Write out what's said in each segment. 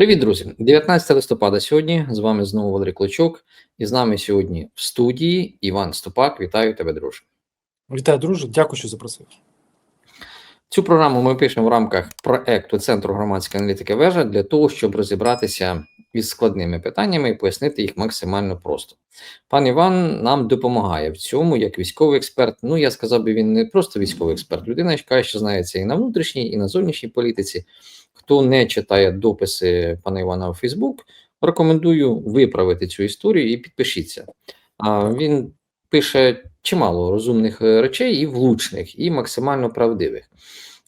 Привіт, друзі! 19 листопада сьогодні. З вами знову Валерій Клочок, і з нами сьогодні в студії Іван Ступак. Вітаю тебе, друже. Вітаю, друже. Дякую, що запросив. Цю програму ми пишемо в рамках проекту Центру громадської аналітики вежа для того, щоб розібратися із складними питаннями і пояснити їх максимально просто. Пан Іван нам допомагає в цьому як військовий експерт. Ну я сказав би, він не просто військовий експерт, людина, яка ще знається і на внутрішній, і на зовнішній політиці. Хто не читає дописи пана Івана у Фейсбук, рекомендую виправити цю історію і підпишіться. Він пише чимало розумних е, речей, і влучних, і максимально правдивих.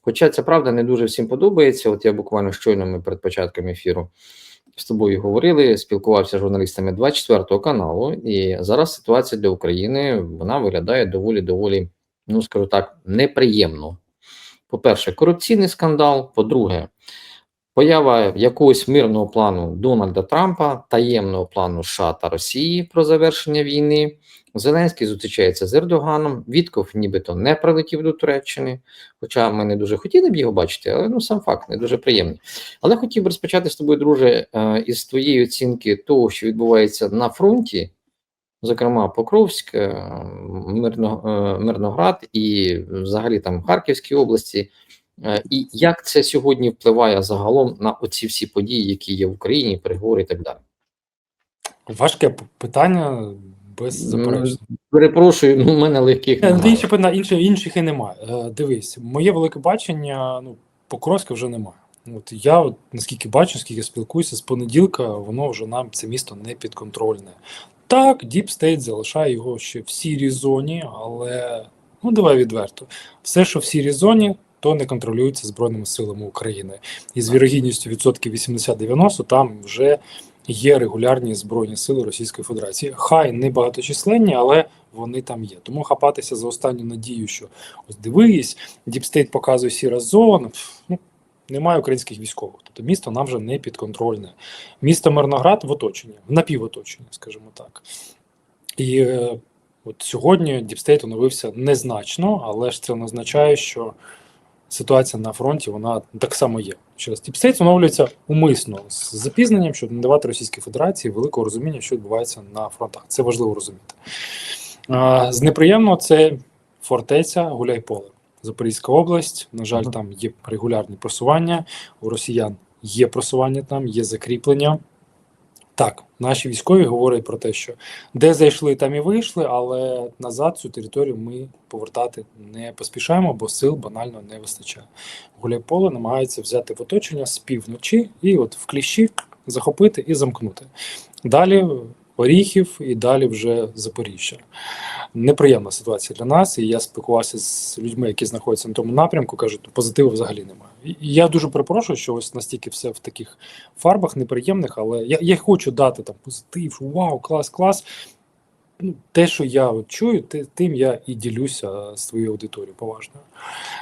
Хоча ця правда не дуже всім подобається. От я буквально щойно ми перед початком ефіру з тобою говорили, спілкувався з журналістами 24 каналу, і зараз ситуація для України вона виглядає доволі доволі, ну скажу так, неприємно. По-перше, корупційний скандал. По-друге, поява якогось мирного плану Дональда Трампа, таємного плану США та Росії про завершення війни. Зеленський зустрічається з Ердоганом. Вітков нібито не прилетів до Туреччини. Хоча ми не дуже хотіли б його бачити, але ну сам факт не дуже приємний. Але хотів би розпочати з тобою, друже, е, із твоєї оцінки того, що відбувається на фронті, зокрема Покровськ, е, е, Мирноград і взагалі там Харківській області. Е, І як це сьогодні впливає загалом на оці всі події, які є в Україні, переговори і так далі? Важке питання беззаперечно. Перепрошую, ну, у мене легких Е, немає. Інші питання, інших, інших і немає. Е, Дивись, моє велике бачення, ну, Покровська вже немає. От я, от, наскільки бачу, наскільки спілкуюся, з понеділка воно вже нам це місто не підконтрольне. Так, State залишає його ще в сірій зоні, але ну давай відверто. Все, що в сірій зоні, то не контролюється Збройними силами України. І з вірогідністю відсотків 80-90 там вже є регулярні збройні сили Російської Федерації. Хай не багаточисленні, але вони там є. Тому хапатися за останню надію, що ось дивись, Діпстейт показує сіра зона. Ну, немає українських військових. Тобто місто нам вже не підконтрольне. Місто Мирноград в оточенні, в напівоточенні, скажімо так. І е, от сьогодні Діпстейт оновився незначно, але ж це не означає, що ситуація на фронті вона так само є. Ще раз, Діпстейт оновлюється умисно з запізненням, щоб не давати Російській Федерації великого розуміння, що відбувається на фронтах. Це важливо розуміти. А, з неприємного це фортеця Гуляйполе. Запорізька область. На жаль, там є регулярні просування. У росіян є просування там, є закріплення. Так, наші військові говорять про те, що де зайшли, там і вийшли, але назад цю територію ми повертати не поспішаємо, бо сил банально не вистачає. Гуляйполе намагається взяти в оточення з півночі і от в кліщі захопити і замкнути. Далі Оріхів і далі вже Запоріжжя. Неприємна ситуація для нас, і я спілкувався з людьми, які знаходяться на тому напрямку, кажуть, позитиву взагалі немає. Я дуже перепрошую, що ось настільки все в таких фарбах неприємних, але я, я хочу дати там позитив, вау, клас, клас. Ну, те, що я от чую, тим я і ділюся з твоєю аудиторією поважною.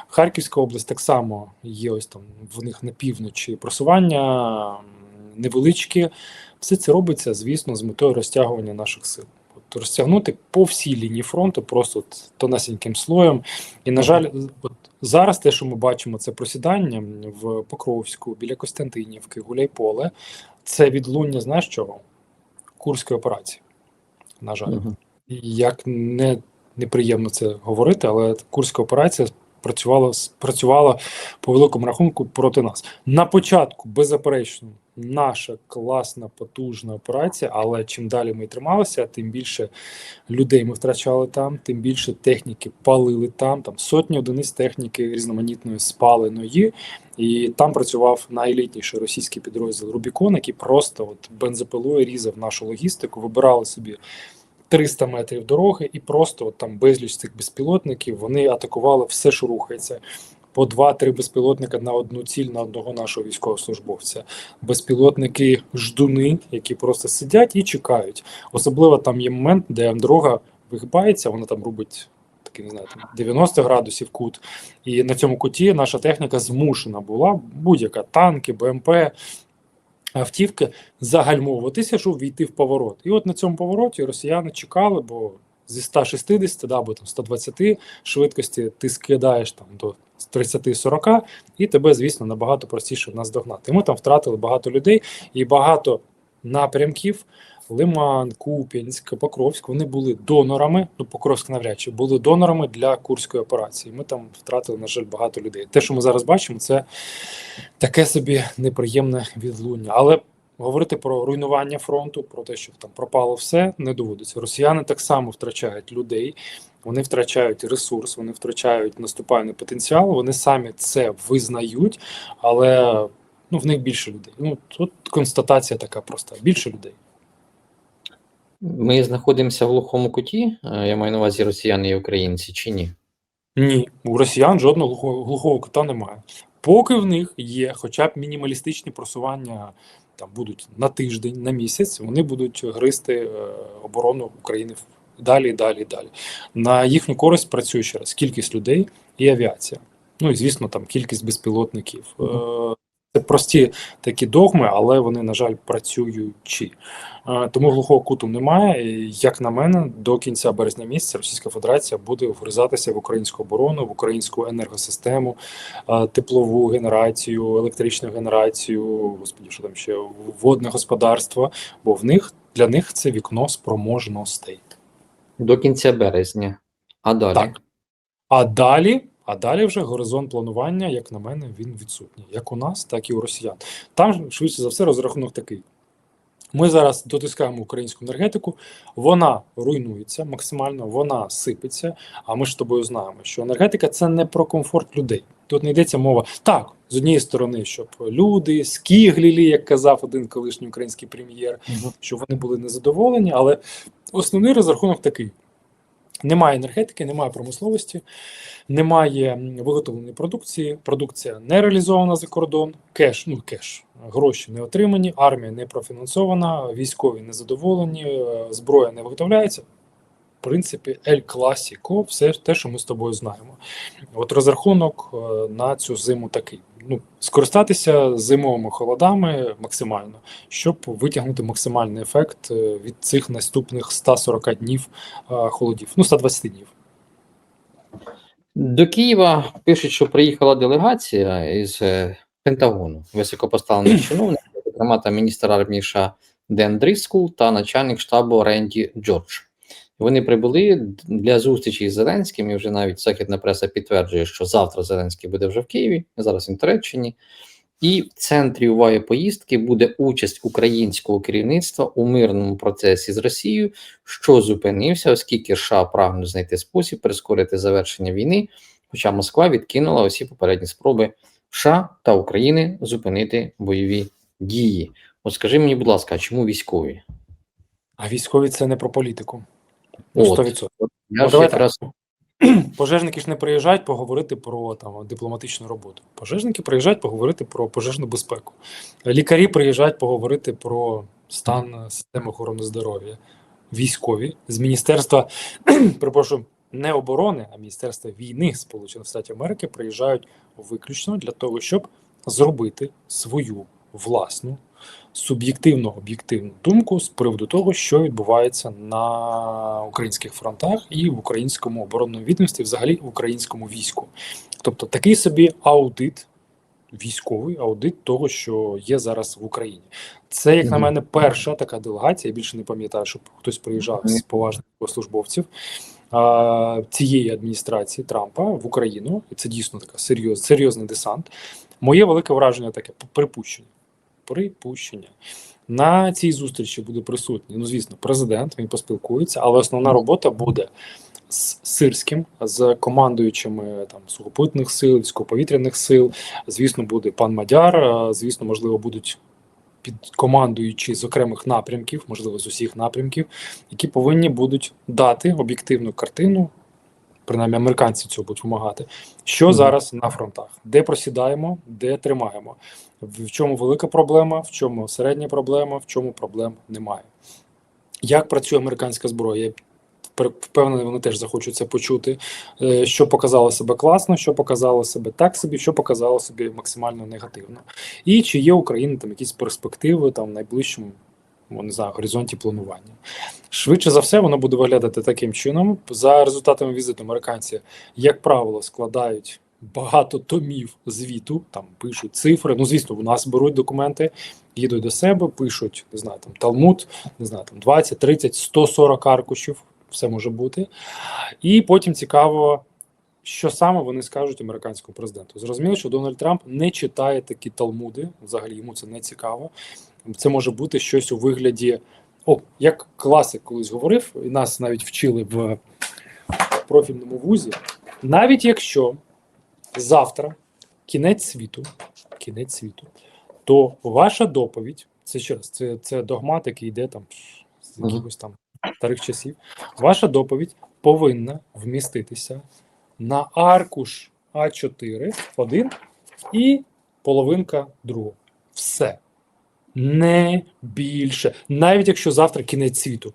Харківська область так само є ось там в них на півночі просування м, невеличкі. Все це робиться, звісно, з метою розтягування наших сил. Розтягнути по всій лінії фронту, просто от тонесеньким слоєм. І, на жаль, от зараз те, що ми бачимо, це просідання в Покровську, біля Костянтинівки, Гуляйполе, це відлуння, знаєш чого? Курської операції. На жаль. Мгм. І Як не неприємно це говорити, але Курська операція працювала працювала по великому рахунку проти нас. На початку, беззаперечно, наша класна, потужна операція, але чим далі ми трималися, тим більше людей ми втрачали там, тим більше техніки палили там. Там сотні одиниць техніки різноманітної спаленої. І там працював найелітніший російський підрозділ Рубікон, який просто от бензопилою різав нашу логістику, вибирали собі 300 метрів дороги, і просто от там безліч цих безпілотників вони атакували все, що рухається. По два-три безпілотника на одну ціль на одного нашого військовослужбовця. Безпілотники ждуни, які просто сидять і чекають. Особливо там є момент, де дорога вигибається, вона там робить такий, не знаю, 90 градусів кут. І на цьому куті наша техніка змушена була будь-яка танки, БМП, автівки загальмовуватися, щоб війти в поворот. І от на цьому повороті росіяни чекали, бо зі 160 да, або там 120 швидкості ти скидаєш там до 30-40, і тебе, звісно, набагато простіше наздогнати. Ми там втратили багато людей і багато напрямків. Лиман, Куп'янськ, Покровськ, вони були донорами. Ну, Покровськ навряд чи були донорами для курської операції. Ми там втратили, на жаль, багато людей. Те, що ми зараз бачимо, це таке собі неприємне відлуння. Але говорити про руйнування фронту, про те, що там пропало все, не доводиться. Росіяни так само втрачають людей, вони втрачають ресурс, вони втрачають наступальний потенціал. Вони самі це визнають, але ну в них більше людей. Ну тут констатація така проста: більше людей. Ми знаходимося в глухому куті, е, я маю на увазі росіяни і українці, чи ні? Ні, у росіян жодного глухого, глухого кута немає. Поки в них є хоча б мінімалістичні просування, там будуть на тиждень, на місяць, вони будуть гризти е, оборону України далі, далі, далі. На їхню користь працює ще раз кількість людей і авіація. Ну і звісно, там кількість безпілотників. Е, Це прості такі догми, але вони, на жаль, працюючі. Е, Тому глухого куту немає. Як на мене, до кінця березня місяця Російська Федерація буде вгризатися в українську оборону, в українську енергосистему, е, теплову генерацію, електричну генерацію, господі, що там ще водне господарство. Бо в них для них це вікно спроможностей. До кінця березня. А далі? Так. А далі, а далі вже горизонт планування, як на мене, він відсутній. Як у нас, так і у росіян. Там, швидше за все, розрахунок такий. Ми зараз дотискаємо українську енергетику, вона руйнується максимально, вона сипеться. А ми ж з тобою знаємо, що енергетика це не про комфорт людей. Тут не йдеться мова так, з однієї сторони, щоб люди скіглілі, як казав один колишній український прем'єр, Мгм. щоб вони були незадоволені, але основний розрахунок такий: немає енергетики, немає промисловості, немає виготовленої продукції, продукція не реалізована за кордон, кеш, ну кеш, гроші не отримані, армія не профінансована, військові не задоволені, е, зброя не виготовляється. В принципі, ель класіко, все те, що ми з тобою знаємо. От розрахунок е, на цю зиму такий: ну, скористатися зимовими холодами максимально, щоб витягнути максимальний ефект е, від цих наступних 140 днів е, холодів, ну 120 днів. До Києва пишуть, що приїхала делегація із е, Пентагону, високопоставлених чиновників, зокрема там міністр армії США Ден Дріскул та начальник штабу Ренді Джордж. Вони прибули для зустрічі із Зеленським, і вже навіть західна преса підтверджує, що завтра Зеленський буде вже в Києві, зараз він в Туреччині. І в центрі уваги поїздки буде участь українського керівництва у мирному процесі з Росією, що зупинився, оскільки США прагнуть знайти спосіб прискорити завершення війни, хоча Москва відкинула усі попередні спроби США та України зупинити бойові дії. От скажи мені, будь ласка, чому військові? А військові це не про політику. Ну, От, 100%. Я Ну, ж якраз Пожежники ж не приїжджають поговорити про там дипломатичну роботу. Пожежники приїжджають поговорити про пожежну безпеку. Лікарі приїжджають поговорити про стан системи охорони здоров'я. Військові з міністерства, перепрошую, не оборони, а міністерства війни Сполучених Штатів Америки приїжджають виключно для того, щоб зробити свою власну суб'єктивну об'єктивну думку з приводу того, що відбувається на українських фронтах і в українському оборонному відомстві, взагалі в українському війську. Тобто такий собі аудит, військовий аудит того, що є зараз в Україні. Це, як на мене, перша така делегація. Я більше не пам'ятаю, щоб хтось приїжджав з поважних службовців а, цієї адміністрації Трампа в Україну. І це дійсно така серйоз, серйозний десант. Моє велике враження таке припущення. Припущення. На цій зустрічі буде присутній, ну звісно, президент, він поспілкується, але основна робота буде з Сирським, з командуючими там сухопутних сил, військово-повітряних сил. Звісно, буде пан Мадяр. Звісно, можливо, будуть підкомандуючі з окремих напрямків, можливо, з усіх напрямків, які повинні будуть дати об'єктивну картину. Принаймні, американці цього будуть вимагати. Що Мгм. зараз на фронтах? Де просідаємо, де тримаємо? В чому велика проблема, в чому середня проблема, в чому проблем немає. Як працює американська зброя? Я впевнений, вони теж захочуть це почути. Е, Що показало себе класно, що показало себе так собі, що показало себе максимально негативно. І чи є у України там якісь перспективи там в найближчому не знаю, горизонті планування. Швидше за все, воно буде виглядати таким чином. За результатами візиту американці, як правило, складають багато томів звіту, там пишуть цифри. Ну, звісно, у нас беруть документи, їдуть до себе, пишуть, не знаю, там Талмуд, не знаю, там 20, 30, 140 аркушів, все може бути. І потім цікаво, що саме вони скажуть американському президенту. Зрозуміло, що Дональд Трамп не читає такі талмуди, взагалі йому це не цікаво. Це може бути щось у вигляді. О, як класик колись говорив, і нас навіть вчили в профільному вузі. Навіть якщо завтра кінець світу, кінець світу, то ваша доповідь, це ще раз, це, це догмат, який йде там з якихось там старих часів. Ваша доповідь повинна вміститися на аркуш А4, один і половинка другого. Все. Не більше. Навіть якщо завтра кінець світу.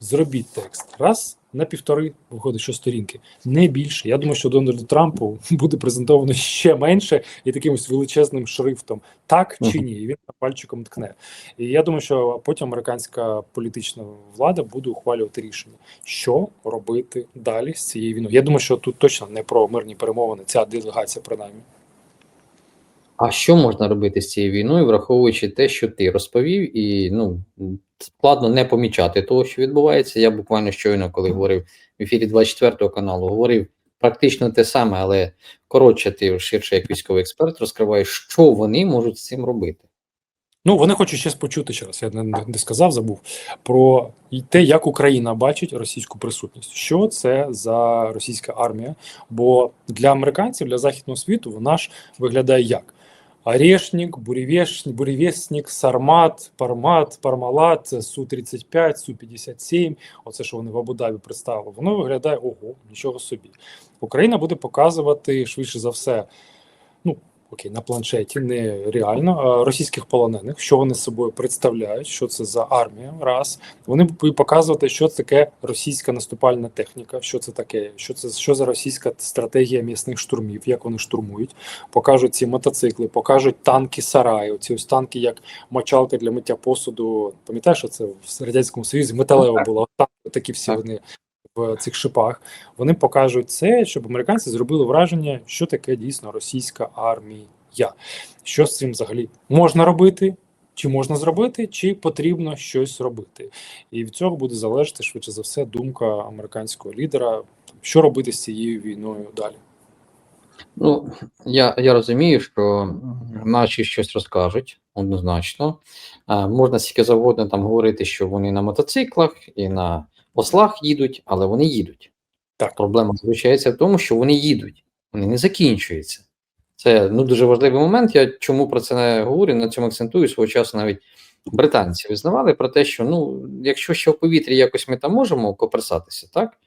Зробіть текст. Раз на півтори виходить, що сторінки. Не більше. Я думаю, що Дональду Трампу буде презентовано ще менше і таким ось величезним шрифтом. Так чи ні? І він пальчиком ткне. І я думаю, що потім американська політична влада буде ухвалювати рішення, що робити далі з цією війною. Я думаю, що тут точно не про мирні перемовини, ця делегація, принаймні. А що можна робити з цією війною, враховуючи те, що ти розповів, і ну складно не помічати того, що відбувається. Я буквально щойно, коли говорив в ефірі 24 каналу, говорив практично те саме, але коротше, ти ширше як військовий експерт розкриваєш, що вони можуть з цим робити. Ну, вони хочуть ще почути ще раз. Я не, не сказав, забув про те, як Україна бачить російську присутність. Що це за російська армія? Бо для американців, для західного світу, вона ж виглядає як Орешник, буревешник, буревестник, Сармат, Пармат, Пармалат, Су-35, Су-57. Оце, що вони в Абу-Дабі представили. Воно виглядає ого, нічого собі. Україна буде показувати швидше за все. Ну, окей, на планшеті нереально російських полонених, що вони з собою представляють, що це за армія. Раз вони будуть показувати, що це таке російська наступальна техніка, що це таке, що це що за російська стратегія м'ясних штурмів, як вони штурмують. Покажуть ці мотоцикли, покажуть танки сараї. Ці ось танки, як мочалка для миття посуду. Пам'ятаєш, що це в радянському союзі металева була танки, такі всі вони. В цих шипах вони покажуть це, щоб американці зробили враження, що таке дійсно російська армія. Що з цим взагалі можна робити, чи можна зробити, чи потрібно щось робити. І від цього буде залежати швидше за все думка американського лідера, що робити з цією війною далі. Ну, я, я розумію, що наші щось розкажуть однозначно. А, можна скільки завгодно там говорити, що вони на мотоциклах і на ослах їдуть, але вони їдуть. Так. Проблема заключається в тому, що вони їдуть, вони не закінчуються. Це ну, дуже важливий момент. Я чому про це не говорю, на цьому акцентую свого часу навіть британці визнавали про те, що ну, якщо ще в повітрі якось ми там можемо коперсатися, так,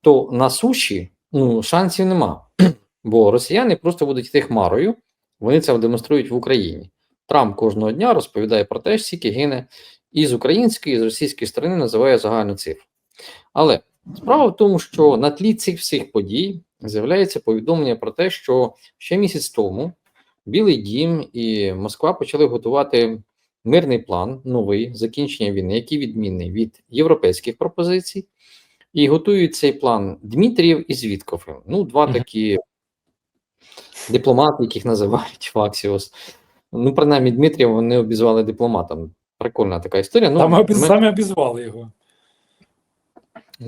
то на суші ну, шансів нема. Бо росіяни просто будуть йти хмарою, вони це демонструють в Україні. Трамп кожного дня розповідає про те, скільки гине і з української, і з російської сторони називає загальну цифру. Але справа в тому, що на тлі цих всіх подій з'являється повідомлення про те, що ще місяць тому Білий Дім і Москва почали готувати мирний план, новий закінчення війни, який відмінний від європейських пропозицій, і готують цей план Дмитрієв і Звідков. Ну, два такі дипломати, яких називають Факсіос. Ну, принаймні, Дмитрієва вони обізвали дипломатом. Прикольна така історія. Ну, Там ми ми- самі обізвали його.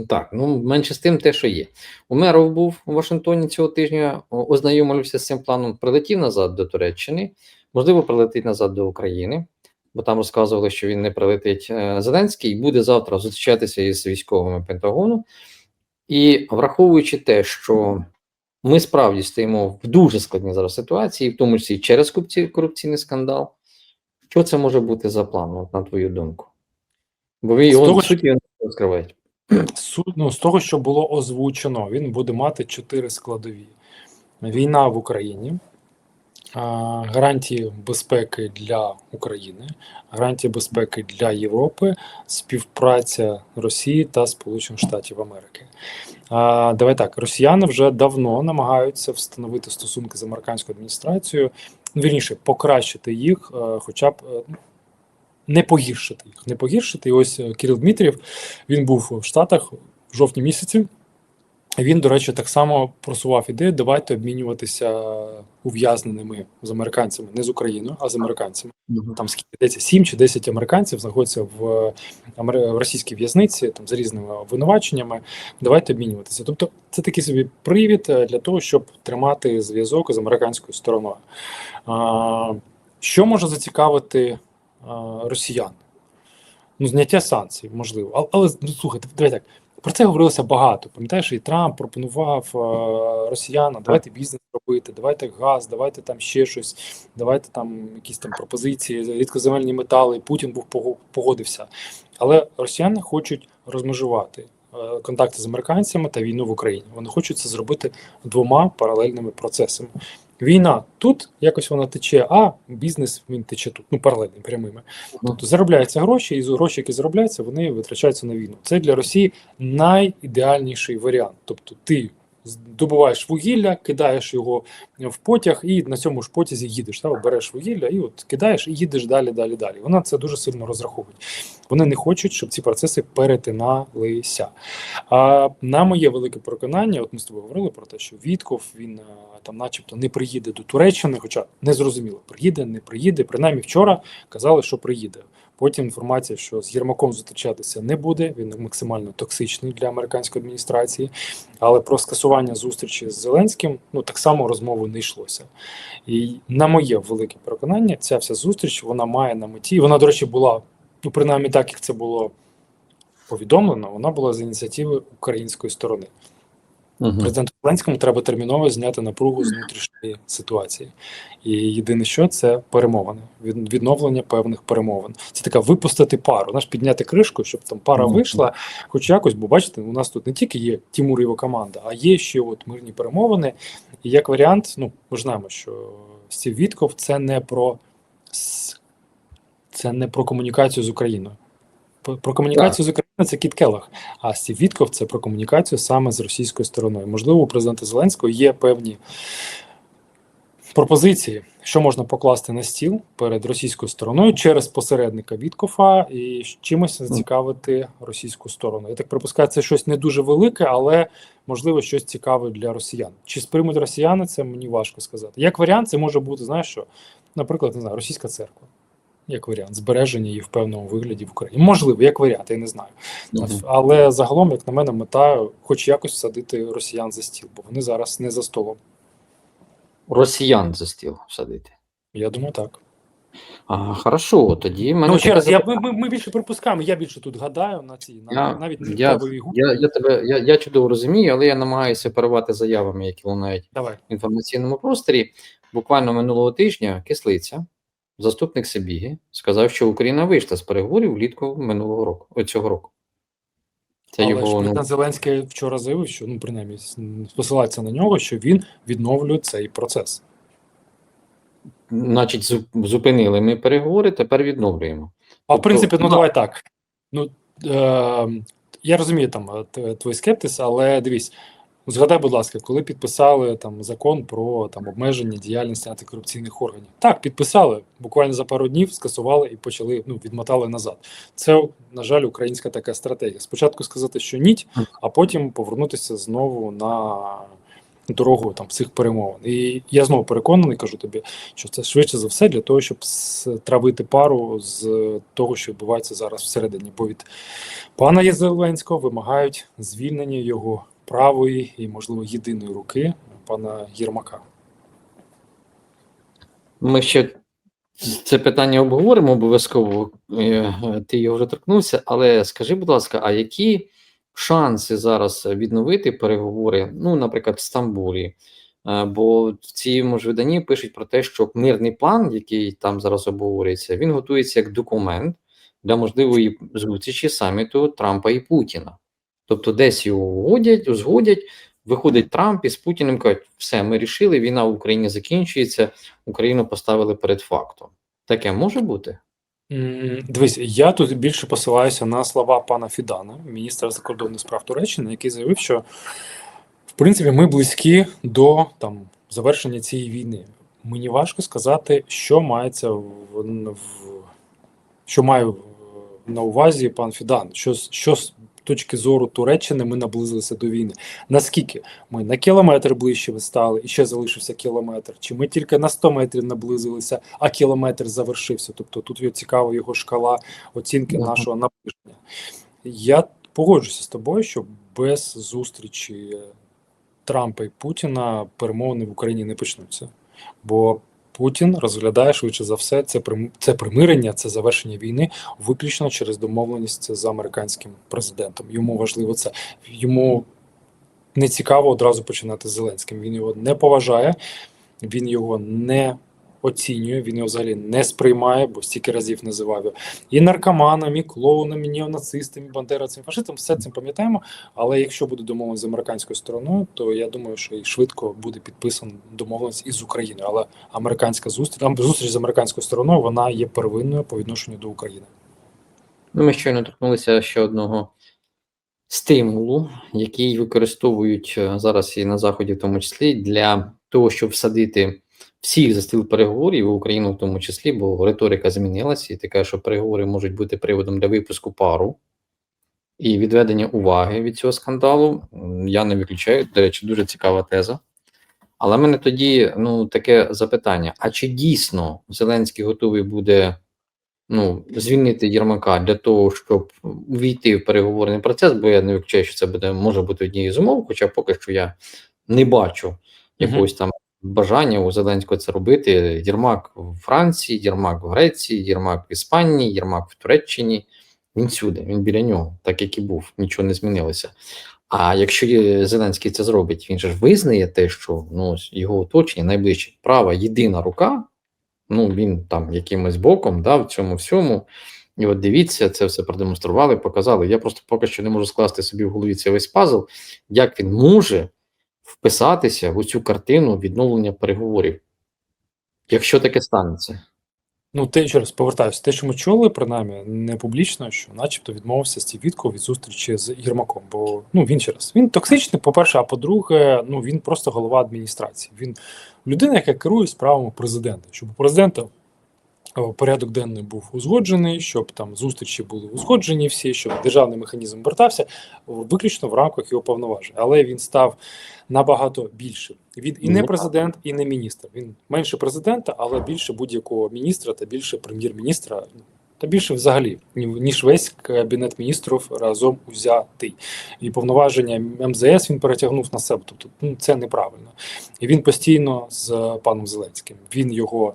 Так, ну менше з тим, те, що є. Умеров був у Вашингтоні цього тижня, ознайомився з цим планом, прилетів назад до Туреччини, можливо, прилетить назад до України, бо там розказували, що він не прилетить е, Зеленський, і буде завтра зустрічатися із військовими Пентагону. І враховуючи те, що ми справді стоїмо в дуже складній зараз ситуації, в тому числі через корупці- корупційний скандал, що це може бути за план, на твою думку? Бо ви його його не розкриваєте. Су- ну, з того, що було озвучено, він буде мати чотири складові: війна в Україні, гарантії безпеки для України, гарантії безпеки для Європи, співпраця Росії та Сполучених Штатів Америки. Давай так, росіяни вже давно намагаються встановити стосунки з американською адміністрацією, ну, вірніше, покращити їх, е, хоча б. Не погіршити їх. Не погіршити. І ось е, Кирил Дмитрів він був в Штатах в жовтні місяці. Він, до речі, так само просував ідею, давайте обмінюватися ув'язненими з американцями, не з Україною, а з американцями. Там скільки йдеться 7 чи 10 американців знаходяться в, е, в російській в'язниці там з різними обвинуваченнями. Давайте обмінюватися. Тобто, це такий собі привід е, для того, щоб тримати зв'язок з американською стороною. Що може зацікавити росіян? Ну, зняття санкцій, можливо. Але, але ну, слухайте, давай так. Про це говорилося багато. Пам'ятаєш, і Трамп пропонував е, росіянам, давайте бізнес робити, давайте газ, давайте там ще щось, давайте там якісь там пропозиції, рідкоземельні метали. Путін був погодився. Але росіяни хочуть розмежувати е, контакти з американцями та війну в Україні. Вони хочуть це зробити двома паралельними процесами. Війна тут якось вона тече, а бізнес він тече тут, ну паралельними, прямими. Тобто заробляються гроші, і гроші, які заробляються, вони витрачаються на війну. Це для Росії найідеальніший варіант. Тобто, ти добуваєш вугілля, кидаєш його в потяг, і на цьому ж потязі їдеш. Та, береш вугілля і от кидаєш і їдеш далі, далі, далі. Вона це дуже сильно розраховує. Вони не хочуть, щоб ці процеси перетиналися. А на моє велике переконання, от ми з тобою говорили про те, що Вітков він е, там, начебто, не приїде до Туреччини, хоча не зрозуміло, приїде, не приїде. Принаймні вчора казали, що приїде. Потім інформація, що з Єрмаком зустрічатися не буде. Він максимально токсичний для американської адміністрації. Але про скасування зустрічі з Зеленським ну так само розмови не йшлося. І на моє велике переконання, ця вся зустріч вона має на меті. Вона, до речі, була ну принаймні так, як це було повідомлено. Вона була з ініціативи української сторони. Мгм. Президенту Зеленському треба терміново зняти напругу з внутрішньої ситуації. І єдине, що це перемовини, відновлення певних перемовин. Це така випустити пару, знаєш, підняти кришку, щоб там пара Мгм. вийшла, хоч якось, бо бачите, у нас тут не тільки є Тімур і його команда, а є ще от мирні перемовини. І як варіант, ну ми знаємо, що Стів Вітков це не про це не про комунікацію з Україною. Про про комунікацію з Україною це Кіт Келлах, а Стів Вітков це про комунікацію саме з російською стороною. Можливо, у президента Зеленського є певні пропозиції, що можна покласти на стіл перед російською стороною через посередника Віткофа і чимось зацікавити російську сторону. Я так припускаю, це щось не дуже велике, але можливо щось цікаве для росіян. Чи сприймуть росіяни це мені важко сказати. Як варіант, це може бути, знаєш що, наприклад, не знаю, російська церква. Як варіант, збереження її в певному вигляді в Україні. Можливо, як варіант, я не знаю. Мгм. Але загалом, як на мене, мета хоч якось всадити росіян за стіл, бо вони зараз не за столом. Росіян за стіл садити. Я думаю, так. А, хорошо, тоді мене Ну, ще раз, я, ми, ми, більше припускаємо, я більше тут гадаю на ці, на, Я- навіть не я-. Я, я тебе я, я чудово розумію, але я намагаюся перервати заявами, які лунають Давай. в інформаційному просторі. Буквально минулого тижня кислиця, заступник Сибіги, сказав, що Україна вийшла з переговорів влітку минулого року, цього року. Це Але його ну, Зеленський вчора заявив, що ну принаймні посилається на нього, що він відновлює цей процес. значить, зупинили ми переговори, тепер відновлюємо. А в Тобто, принципі, ну ну, давай так. Ну е, я розумію там е, твій скептиз, але дивись, згадай, будь ласка, коли підписали там закон про там обмеження діяльності антикорупційних органів. Так, підписали буквально за пару днів, скасували і почали ну відмотали назад. Це на жаль, українська така стратегія. Спочатку сказати, що ні, а потім повернутися знову на дорогу там цих перемовин. І я знову переконаний, кажу тобі, що це швидше за все для того, щоб стравити пару з того, що відбувається зараз всередині. Бо від пана Зеленського вимагають звільнення його правої і, можливо, єдиної руки пана Єрмака. Ми ще це питання обговоримо обов'язково. е, Ти його вже торкнувся, але скажи, будь ласка, а які шанси зараз відновити переговори, ну, наприклад, в Стамбулі? Е, Бо в цьому ж виданні пишуть про те, що мирний план, який там зараз обговорюється, він готується як документ для можливої зустрічі саміту Трампа і Путіна. Тобто, десь його угодять, узгодять, виходить Трамп із Путіним кажуть, все, ми рішили, війна в Україні закінчується, Україну поставили перед фактом. Таке може бути? Дивись, я тут більше посилаюся на слова пана Фідана, міністра закордонних справ Туреччини, який заявив, що в принципі ми близькі до там завершення цієї війни. Мені важко сказати, що мається в, в Що маю е, на увазі пан Фідан? Що, що точки зору Туреччини ми наблизилися до війни? Наскільки ми на кілометр ближче стали і ще залишився кілометр? Чи ми тільки на 100 метрів наблизилися, а кілометр завершився? Тобто тут є цікава його шкала оцінки Мгм. нашого наближення. Я погоджуся з тобою, що без зустрічі Трампа і Путіна перемовини в Україні не почнуться. Бо Путін розглядає швидше за все це це примирення, це завершення війни виключно через домовленість з американським президентом. Йому важливо це. Йому не цікаво одразу починати з Зеленським. Він його не поважає, він його не оцінює, він його взагалі не сприймає, бо стільки разів називав його і наркоманом, і клоуном, і неонацистом, і бандеровцем, фашистом. Все це пам'ятаємо. Але якщо буде домовленість з американською стороною, то я думаю, що і швидко буде підписана домовленість із Україною. Але американська зустріч зустріч з американською стороною вона є первинною по відношенню до України. Ну, ми щойно торкнулися ще одного стимулу, який використовують е, зараз і на Заході, в тому числі, для того, щоб всадити всіх за стіл переговорів, і Україну в тому числі, бо риторика змінилася, і така, що переговори можуть бути приводом для випуску пару і відведення уваги від цього скандалу. Я не виключаю, до речі, дуже цікава теза. Але в мене тоді ну, таке запитання: а чи дійсно Зеленський готовий буде ну, звільнити Єрмака для того, щоб увійти в переговорний процес, бо я не виключаю, що це буде може бути однією з умов, хоча поки що я не бачу якогось там бажання у Зеленського це робити. Єрмак в Франції, Єрмак в Греції, Єрмак в Іспанії, Єрмак в Туреччині. Він сюди, він біля нього, так як і був, нічого не змінилося. А якщо Зеленський це зробить, він же ж визнає те, що ну, його оточення найближче права єдина рука, ну він там якимось боком, да, в цьому всьому. І от дивіться, це все продемонстрували, показали. Я просто поки що не можу скласти собі в голові цей весь пазл, як він може вписатися в цю картину відновлення переговорів, якщо таке станеться. Ну, те, ще раз повертаюся, те, що ми чули, принаймні, не публічно, що начебто відмовився Стів Вітко від зустрічі з Єрмаком. Бо ну він ще раз він токсичний, по-перше, а по-друге, ну він просто голова адміністрації. Він людина, яка керує справами президента. Щоб у президента порядок денний був узгоджений, щоб там зустрічі були узгоджені всі, щоб державний механізм вертався виключно в рамках його повноважень. Але він став набагато більшим. Він і не Ну, президент, і не міністр. Він менше президента, але більше будь-якого міністра та більше прем'єр-міністра. Та більше взагалі, ні- ніж весь кабінет міністрів разом узятий. І повноваження МЗС він перетягнув на себе. Тобто ну, це неправильно. І він постійно з паном Зеленським. Він його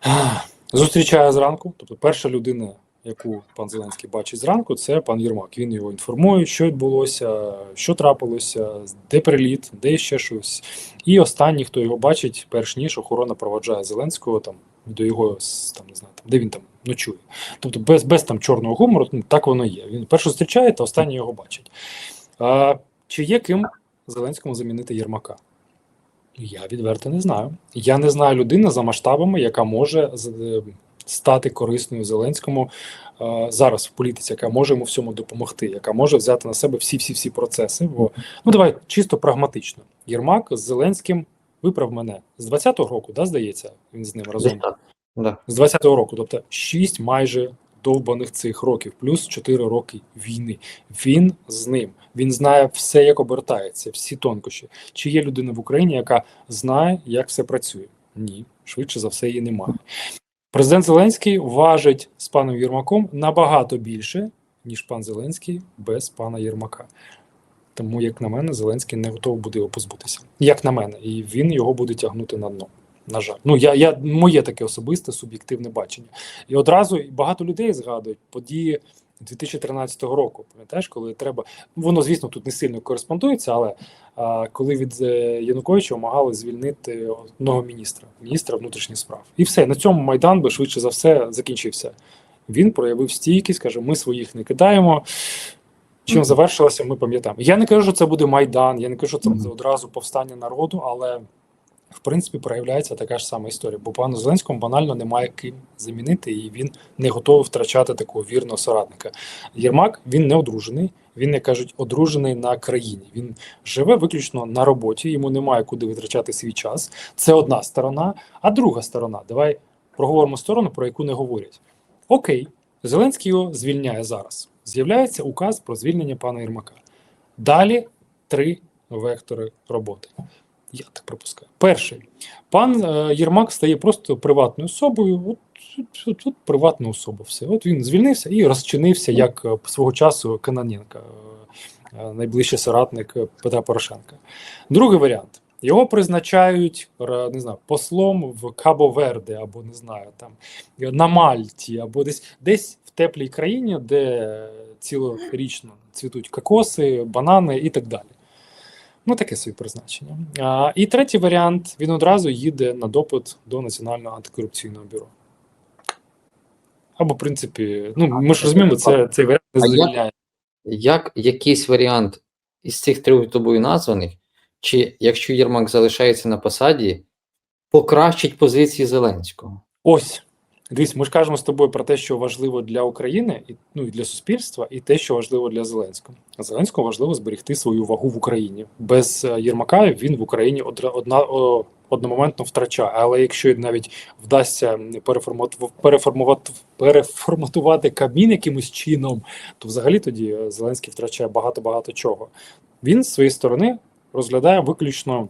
ах, зустрічає зранку. Тобто, перша людина, яку пан Зеленський бачить зранку, це пан Єрмак. Він його інформує, що відбулося, що трапилося, де приліт, де ще щось. І останній, хто його бачить, перш ніж охорона проваджає Зеленського там до його там не знаю, там, де він там ночує. Тобто без, без там чорного гумору, ну, так воно є. Він перше зустрічає, та останній його бачить. А, чи є ким Зеленському замінити Єрмака? Я відверто не знаю. Я не знаю людини за масштабами, яка може е, стати корисною Зеленському е, зараз в політиці, яка може йому всьому допомогти, яка може взяти на себе всі всі всі процеси. Бо ну давай чисто прагматично. Єрмак з Зеленським виправ мене з 20-го року, да, здається, він з ним разом Да. з 20-го року, тобто 6 майже довбаних цих років, плюс 4 роки війни. Він з ним. Він знає все, як обертається, всі тонкощі. Чи є людина в Україні, яка знає, як все працює? Ні, швидше за все, її немає. Президент Зеленський важить з паном Єрмаком набагато більше, ніж пан Зеленський без пана Єрмака. Тому, як на мене, Зеленський не готовий буде його позбутися. Як на мене, і він його буде тягнути на дно. На жаль, ну я, я моє таке особисте суб'єктивне бачення. І одразу багато людей згадують події 2013 року. Пам'ятаєш, коли треба. Воно, звісно, тут не сильно кореспондується, але а, коли від е, Януковича вимагали звільнити одного міністра, міністра внутрішніх справ. І все, на цьому Майдан би швидше за все закінчився. Він проявив стійкість, каже: ми своїх не кидаємо. Чим завершилося, ми пам'ятаємо. Я не кажу, що це буде Майдан, я не кажу, що це одразу повстання народу, але в принципі проявляється така ж сама історія. Бо пану Зеленському банально немає ким замінити, і він не готовий втрачати такого вірного соратника. Єрмак він не одружений. Він, як кажуть, одружений на країні. Він живе виключно на роботі, йому немає куди витрачати свій час. Це одна сторона. А друга сторона, давай проговоримо сторону, про яку не говорять. Окей, Зеленський його звільняє зараз. З'являється указ про звільнення пана Єрмака. Далі три вектори роботи. Я так припускаю. Перший. Пан е, Єрмак стає просто приватною особою. От, от, от приватна особа. Все. От він звільнився і розчинився як е, свого часу Каноненка, е, найближчий соратник Петра Порошенка. Другий варіант. Його призначають не знаю, послом в Кабо-Верде, або не знаю, там на Мальті, або десь десь в теплій країні, де цілорічно цвітуть кокоси, банани і так далі. Ну, таке собі призначення. А, і третій варіант: він одразу їде на допит до Національного антикорупційного бюро. Або, в принципі, ну ми ж розуміємо, це цей варіант не А як- Як якийсь варіант із цих трьох тобою названих, чи якщо Єрмак залишається на посаді, покращить позиції Зеленського? Ось. Дивись, ми ж кажемо з тобою про те, що важливо для України, і, ну і для суспільства, і те, що важливо для Зеленського. Зеленському важливо зберегти свою вагу в Україні. Без е, Єрмака він в Україні одна, одномоментно втрачає. Але якщо навіть вдасться переформату- переформувати, переформатувати Кабмін якимось чином, то взагалі тоді е, Зеленський втрачає багато-багато чого. Він з своєї сторони розглядає виключно,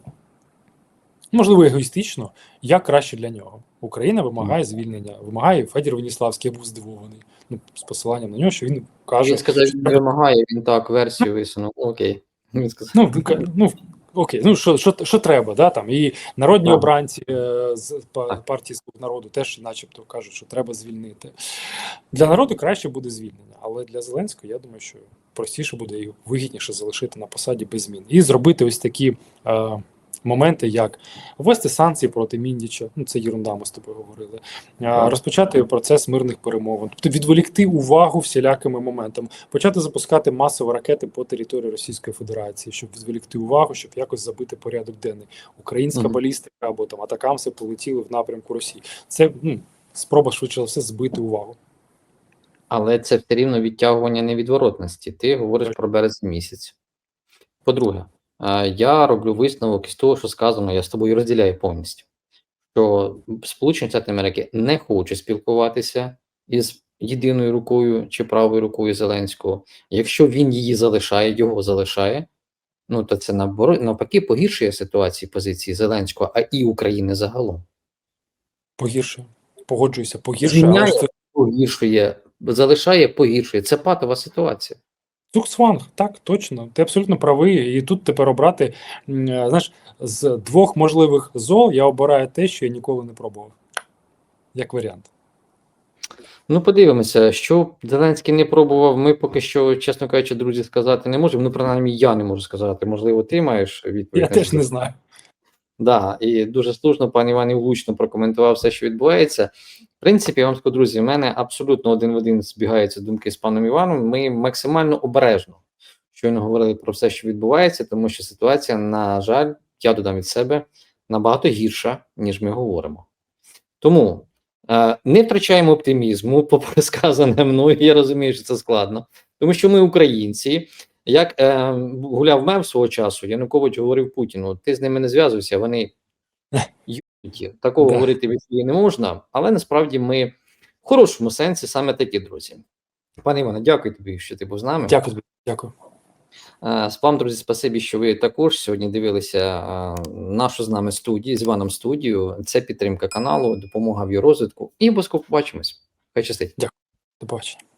можливо, егоїстично, як краще для нього. Україна вимагає звільнення, вимагає Федір Веніславський, був здивований. Ну, з посиланням на нього, що він каже, Він сказав, він не вимагає, він так версію висунув. Окей. Він сказав. Ну, ну окей, ну що, що, що треба, да, там і народні Ага. обранці е, з партії «Слуг народу теж, начебто, кажуть, що треба звільнити. Для народу краще буде звільнення, але для Зеленського я думаю, що простіше буде і вигідніше залишити на посаді без змін і зробити ось такі е, моменти, як ввести санкції проти Міндіча. Ну це єрунда, ми з тобою говорили. Розпочати процес мирних перемовин, тобто відволікти увагу всілякими моментами почати запускати масово ракети по території Російської Федерації, щоб відволікти увагу, щоб якось забити порядок денний. Українська Мгм. балістика або там атакамси полетіли в напрямку Росії. Це ну, спроба швидше за все збити увагу. Але це все рівно відтягування невідворотності. Ти говориш про березень місяць. По-друге, я роблю висновок із того, що сказано, я з тобою розділяю повністю. Що Сполучені Штати Америки не хочуть спілкуватися із єдиною рукою чи правою рукою Зеленського. Якщо він її залишає, його залишає, ну то це навпаки погіршує ситуацію позиції Зеленського, а і України загалом. Погіршує. Погоджуюся, погіршує. Але це погіршує, залишає, погіршує. Це патова ситуація. Цуксванг, так, точно. Ти абсолютно правий. І тут тепер обрати, е, знаєш, з двох можливих зол я обираю те, що я ніколи не пробував. Як варіант. Ну, подивимося, що Зеленський не пробував. Ми поки що, чесно кажучи, друзі, сказати не можемо. Ну, принаймні, я не можу сказати. Можливо, ти маєш відповідь. Я теж не знаю. Да, і дуже слушно пан Іван влучно прокоментував все, що відбувається. В принципі, я вам скажу, друзі, в мене абсолютно один в один збігаються думки з паном Іваном. Ми максимально обережно щойно говорили про все, що відбувається, тому що ситуація, на жаль, я додам від себе набагато гірша, ніж ми говоримо. Тому е, не втрачаємо оптимізму, попри сказане мною. Я розумію, що це складно, тому що ми українці. Як е, гуляв мем свого часу, Янукович говорив Путіну: ти з ними не зв'язуйся, вони юті. Такого говорити в ефірі не можна, але насправді ми в хорошому сенсі саме такі друзі. Пане Іване, дякую тобі, що ти був з нами. Дякую. Дякую. Е, Спам, друзі, спасибі, що ви також сьогодні дивилися е, нашу з нами студію, з Іваном студію. Це підтримка каналу, допомога в її розвитку. І обов'язково побачимось. Хай щастить. До побачення.